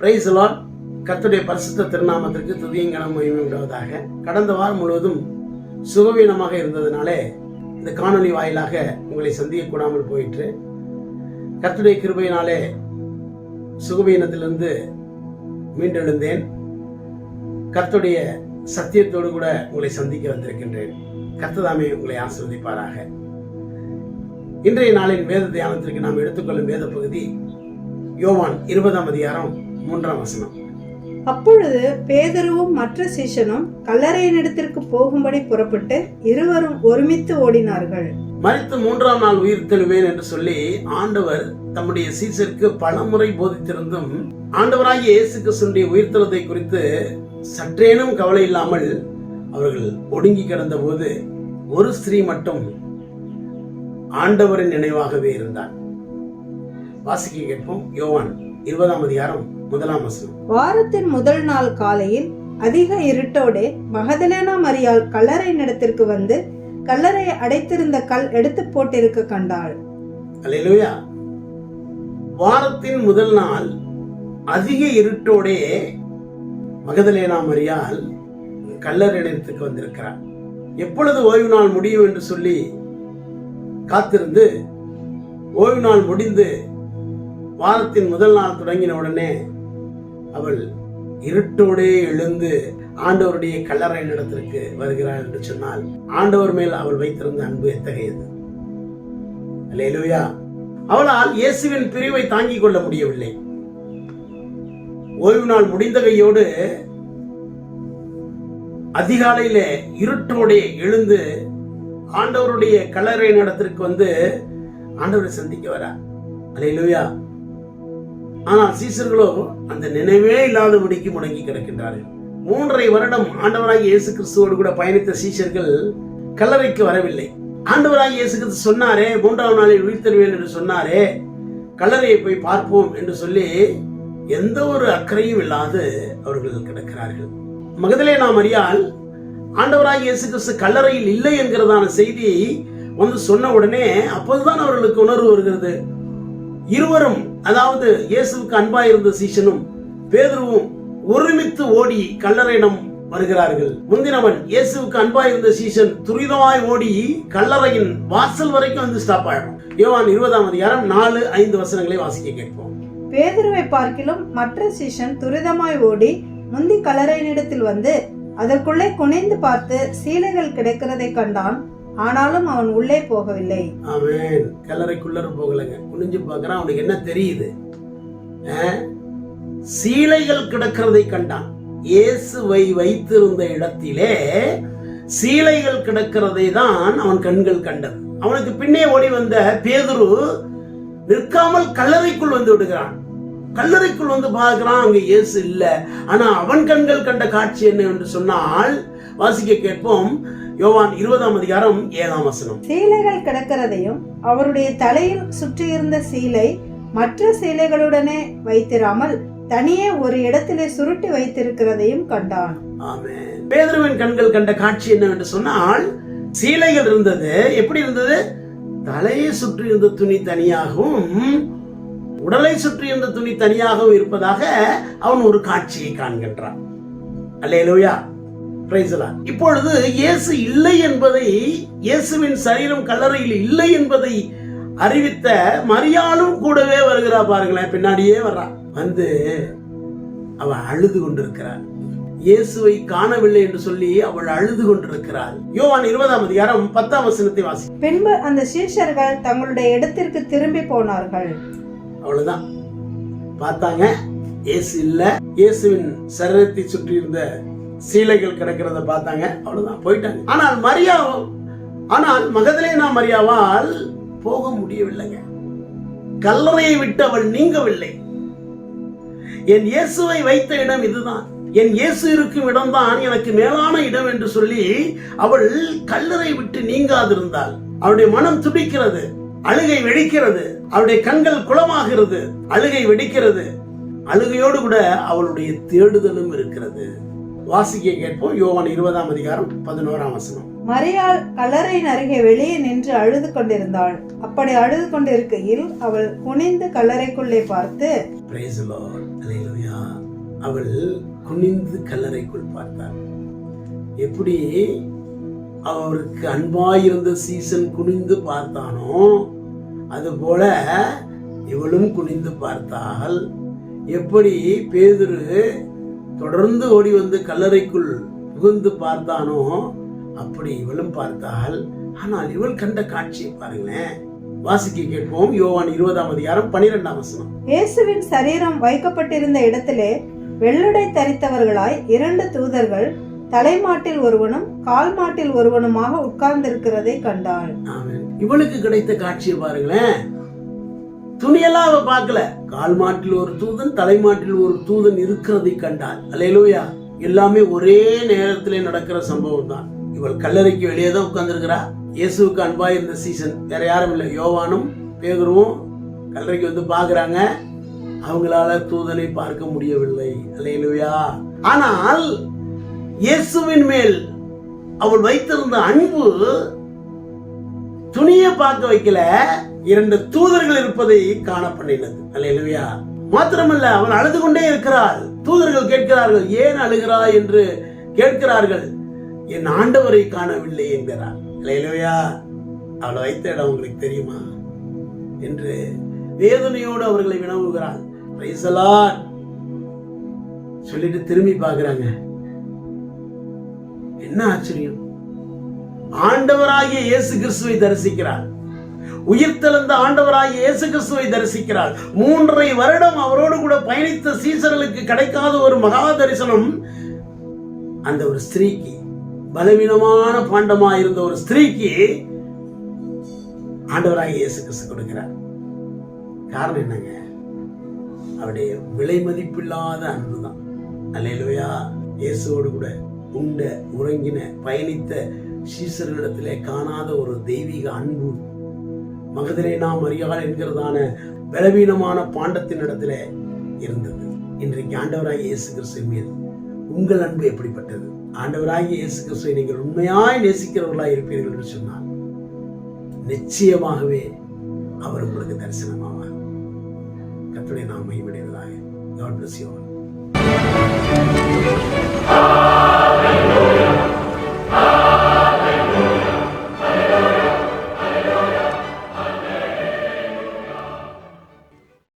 Price Lal கத்துடைய பரிசுத்த திருநாமத்திற்கு துதியங்கனம் மகிமை உண்டாவதாக. கடந்த வாரம் முழுவதும் சுகவீனமாக இருந்ததுனாலே இந்த காணொளி வாயிலாக உங்களை சந்திக்க கூடாமல் போயிற்று. கத்துடைய கிருபையினாலே சுகவீனத்திலிருந்து மீண்டெழுந்தேன். கத்துடைய சத்தியத்தோடு கூட உங்களை சந்திக்க வந்திருக்கின்றேன். கத்ததாமே உங்களை ஆசிர்வதிப்பாராக. இன்றைய நாளின் வேத தியானத்திற்கு நாம் எடுத்துக்கொள்ளும் வேத பகுதி யோவான் இருபதாம் அதிகாரம் மூன்றாம் வசனம். அப்பொழுது பேதருவும் மற்ற சீஷனும் கல்லறையினிடத்திற்கு போகும்படி புறப்பட்டு இருவரும் ஒருமித்து ஓடினார்கள். மரித்து மூன்றாம் நாள் உயிர் தெழுவேன் என்று சொல்லி ஆண்டவர் தம்முடைய சீசருக்கு பலமுறை போதித்திருந்தும் ஆண்டவராகிய இயேசு கிறிஸ்துடைய உயிர்த்தெழுதை குறித்து சற்றேனும் கவலை இல்லாமல் அவர்கள் ஒடுங்கி கிடந்த போது ஒரு ஸ்திரீ மட்டும் ஆண்டவரின் நினைவாகவே இருந்தார் வாசிக்க கேட்போம். யோவான் இருபதாம் அதிகாரம் முதலாம் வசனம் வாரத்தின் முதல் நாள் காலையில் அதிக இருட்டோடே மகதலேனா மரியாள் கல்லறையினிடத்திற்கு வந்து கல்லறையை அடைத்திருந்த கல் எடுத்து போட்டிருக்க கண்டாள். அல்லேலூயா. வாரத்தின் முதல் நாள் அதிக இருட்டோடே மகதலேனா மரியால் கல்லறையிடத்துக்கு வந்திருக்கிறார். எப்பொழுது ஓய்வு நாள் முடியும் என்று சொல்லி காத்திருந்து ஓய்வு நாள் முடிந்து வாரத்தின் முதல் நாள் தொடங்கின உடனே அவள் இருட்டோடே எழுந்து ஆண்டவருடைய கல்லறை இடத்திற்கு வருகிறாள் என்று சொன்னால் ஆண்டவர் மேல் அவள் வைத்திருந்த அன்பு எத்தகையது? அல்லேலூயா. அவளால் இயேசுவின் பிரிவை தாங்கிக் கொள்ள முடியவில்லை. ஓய்வு நாள் முடிந்த கையோடு அதிகாலையில இருட்டோடே எழுந்து ஆண்டவருடைய கல்லறை நடத்திற்கு வந்து ஆண்டவரை சந்திக்க வரா அலையிலுயா ஆனால் சீசர்களோ அந்த நினைவே இல்லாதபடிக்கு முடங்கி கிடக்கின்றார்கள். மூன்றரை வருடம் ஆண்டவராகி இயேசு கிறிஸ்துவோடு கூட பயணித்த சீசர்கள் கல்லறைக்கு வரவில்லை. ஆண்டவராகி இயேசு கிறிஸ்து சொன்னாரே மூன்றாம் நாளில் உயிர்த்தருவேன் என்று சொன்னாரே கல்லறையை போய் பார்ப்போம் என்று சொல்லி எந்த ஒரு அக்கறையும் இல்லாது அவர்கள் கிடக்கிறார்கள். மகதிலே நாம் அறியால் ஆண்டவராகி இயேசு கிறிஸ்து கல்லறையில் இல்லை என்கிறதான செய்தி வந்து சொன்ன உடனே அப்போதுதான் அவர்களுக்கு உணர்வு வருகிறது. இருவரும் அதாவது இயேசுவுக்கு அன்பாய் இருந்த சீசனும் பேதுருவும் ஒருமித்து ஓடி கல்லறையிடம் வருகிறார்கள். முந்தினவன் இயேசுவுக்கு அன்பாய் இருந்த சீசன் துரிதமாய் ஓடி கல்லறையின் வாசல் வரைக்கும் வந்து ஸ்டாப் ஆயிடும் யோவான் இருபதாம் அதிகாரம் நாலு ஐந்து வசனங்களை வாசிக்க கேட்போம். பேதுருவை பார்க்கிலும் மற்ற சீசன் துரிதமாய் ஓடி முந்தி கல்லறையினிடத்தில் வந்து அதற்குள்ளே குனிந்து பார்த்து சீலைகள் கிடைக்கிறதை கண்டான். ஆனாலும் அவன் உள்ளே போகவில்லை. அவன் கல்லறைக்குள்ளர போகலைங்க. குனிஞ்சு பார்க்கறான். அவனுக்கு என்ன தெரியுது? சீலைகள் கிடக்கிறதை கண்டான். இயேசுவை வைத்திருந்த இடத்திலே சீலைகள் கிடக்கிறதை தான் அவன் கண்கள் கண்டது. அவனுக்கு பின்னே ஓடி வந்த பேதுரு நிற்காமல் கல்லறைக்குள் வந்து விடுகிறான். கல்லறைக்குள் வந்து பார்க்கிறான். அங்க இயேசு இல்ல. ஆனா அவன் கண்கள் கண்ட காட்சி என்ன என்று சொன்னால் வாசிக்க கேட்போம். யோவான் இருபதாம் அதிகாரம் ஏழாம் வசனம். சீலைகள் கிடக்கிறதையும் அவருடைய தலையில் சுற்றியிருந்த சீலை மற்ற சீலைகளுடனே வைத்திராமல் தனியே ஒரு இடத்திலே சுருட்டி வைத்திருக்கிறதையும் கண்டான். ஆமென். பேதுருவின் கண்கள் கண்ட காட்சி என்னவென்று சொன்னால் சீலைகள் இருந்தது. எப்படி இருந்தது? தலையை சுற்றி இருந்த துணி தனியாகவும் உடலை சுற்றி இருந்த துணி தனியாகவும் இருப்பதாக அவன் ஒரு காட்சியை காண்கின்றான். அல்லேலூயா. இப்பொழுது இயேசு இல்லை என்பதை இயேசுவின் சரீரம் கல்லறையில் இல்லை என்பதை அறிவித்த மரியாளும் கூடவே வருகிறா பாருங்களேன். பின்னாடியே வர்றா. வந்து அவ அழுது கொண்டிருக்கிறாள். இயேசுவை காணவில்லை என்று சொல்லி அவள் அழுது கொண்டிருக்கிறாள். யோவான் இருபதாம் அதிகாரம் பத்தாம் வசனத்தை வாசி. பின்பு அந்த சீஷர்கள் தங்களுடைய இடத்திற்கு திரும்பி போனார்கள். அவ்வளவுதான். பார்த்தாங்க இயேசு இல்ல. இயேசுவின் சரீரத்தை சுற்றி இருந்த சீலைகள் கிடக்கிறத பார்த்தாங்க. அவ்வளவுதான் போயிட்டாங்க. ஆனால் மரியா ஆனால் மகதலேனா மரியாவால் போக முடியவில்லைங்க. கல்லறையை விட்டு அவள் நீங்கவில்லை. என் இயேசுவை வைத்த இடம் இதுதான். என் இயேசு இருக்கும் இடம்தான் எனக்கு மேலான இடம் என்று சொல்லி அவள் கல்லறை விட்டு நீங்காதிருந்தாள். அவளுடைய மனம் துடிக்கிறது அழுகை வெடிக்கிறது அவளுடைய கண்கள் குளமாகிறது அழுகை வெடிக்கிறது. அழுகையோடு கூட அவளுடைய தேடுதலும் இருக்கிறது. வாசிக்க கேட்போம் யோவான் இருபதாம் அதிகாரம் பதினோராம் வசனம். மரியாள் கல்லறையின் அருகே வெளியே நின்று அழுது கொண்டிருந்தாள். அப்படி அழுது கொண்டிருக்கையில் அவள் குனிந்து கல்லறைக்குள்ளே பார்த்து. அவள் குனிந்து கல்லறைக்குள் பார்த்தாள். எப்படி அவருக்கு அன்பாயிருந்த சீசன் குனிந்து பார்த்தானோ அதுபோல இவளும் குனிந்து பார்த்தாள். எப்படி பேதுரு தொடர்ந்து ஓடி வந்து கல்லறைக்குள் புகுந்து பார்த்தானோ அப்படி இவளும் பார்த்தாள். ஆனால் இவள் கண்ட காட்சியை பாருங்களேன். வாசிக்க கேட்போம். யோவான் இருபதாம் அதிகாரம் பனிரெண்டாம் வசனம். இயேசுவின் சரீரம் வைக்கப்பட்டிருந்த இடத்திலே வெள்ளுடை தரித்தவர்களாய் இரண்டு தூதர்கள் தலைமாட்டில் ஒருவனும் கால் மாட்டில் ஒருவனுமாக உட்கார்ந்திருக்கிறதை கண்டாள். இவளுக்கு கிடைத்த காட்சியை பாருங்களேன். துணியெல்லாம் அவ பார்க்கல. கால் மாட்டில் ஒரு தூதன் தலைமாட்டில் ஒரு தூதன் இருக்கிறதை கண்டாள். அல்லேலூயா. எல்லாமே ஒரே நேரத்திலே நடக்கிற சம்பவம் தான் இவள் கல்லறைக்கு வெளியே தான் உட்கார்ந்துருக்கிறா. இயேசுவுக்கு அன்பா இருந்த சீசன். வேற யாரும் இல்லை. யோவானும் பேகரும் கல்லறைக்கு வந்து பாக்குறாங்க அவங்களால தூதனை பார்க்க முடியவில்லை. அல்லேலூயா. ஆனால் இயேசுவின் மேல் அவள் வைத்திருந்த அன்பு துணியை பார்க்க வைக்கல இரண்டு தூதர்கள் இருப்பதை காண பண்ணினது அல்லேலூயா. மாத்திரமல்ல அவள் அழுது கொண்டே இருக்கிறாள். தூதர்கள் கேட்கிறார்கள் ஏன் அழுகிறாய்? என்று கேட்கிறார்கள். என் ஆண்டவரை காணவில்லை என்கிறார். இல்லையா அவளை வைத்த இடம் உங்களுக்கு தெரியுமா? என்று வேதனையோடு அவர்களை வினவுகிறாள். சொல்லிட்டு திரும்பி பார்க்குறாங்க. என்ன ஆச்சரியம்? ஆண்டவராகிய இயேசு கிறிஸ்துவை தரிசிக்கிறார். உயிர்த்தெழுந்த ஆண்டவராகிய இயேசு கிறிஸ்துவை தரிசிக்கிறார். மூன்றரை வருடம் அவரோடு கூட பயணித்த சீசர்களுக்கு கிடைக்காத ஒரு மகா தரிசனம் அந்த ஒரு ஸ்திரீக்கு பலவீனமான பாண்டமா இருந்த ஒரு ஸ்திரீக்கு ஆண்டவராகிய இயேசு கிறிஸ்து கொடுக்கிறார். காரணம் என்னங்க? அவருடைய விலை மதிப்பில்லாத அன்பு தான் அல்லையிலோயா இயேசுவோடு கூட உண்ட உறங்கின பயணித்த சீசர்களிடத்திலே காணாத ஒரு தெய்வீக அன்பு. மகதிலே நாம் அறியாள் என்கிறதான பலவீனமான பாண்டத்தின் இடத்துல இருந்தது. இன்றைக்கு ஆண்டவராகிய இயேசு கிறிஸ்துவின் மீது உங்கள் அன்பு எப்படிப்பட்டது? ஆண்டவராகிய இயேசு கிறிஸ்துவை நீங்கள் உண்மையாய் நேசிக்கிறவர்களாக இருப்பீர்கள் என்று சொன்னால் நிச்சயமாகவே அவர் உங்களுக்கு தரிசனமாவார். கத்துடைய நாம் மைவிடுவதாக God bless you all.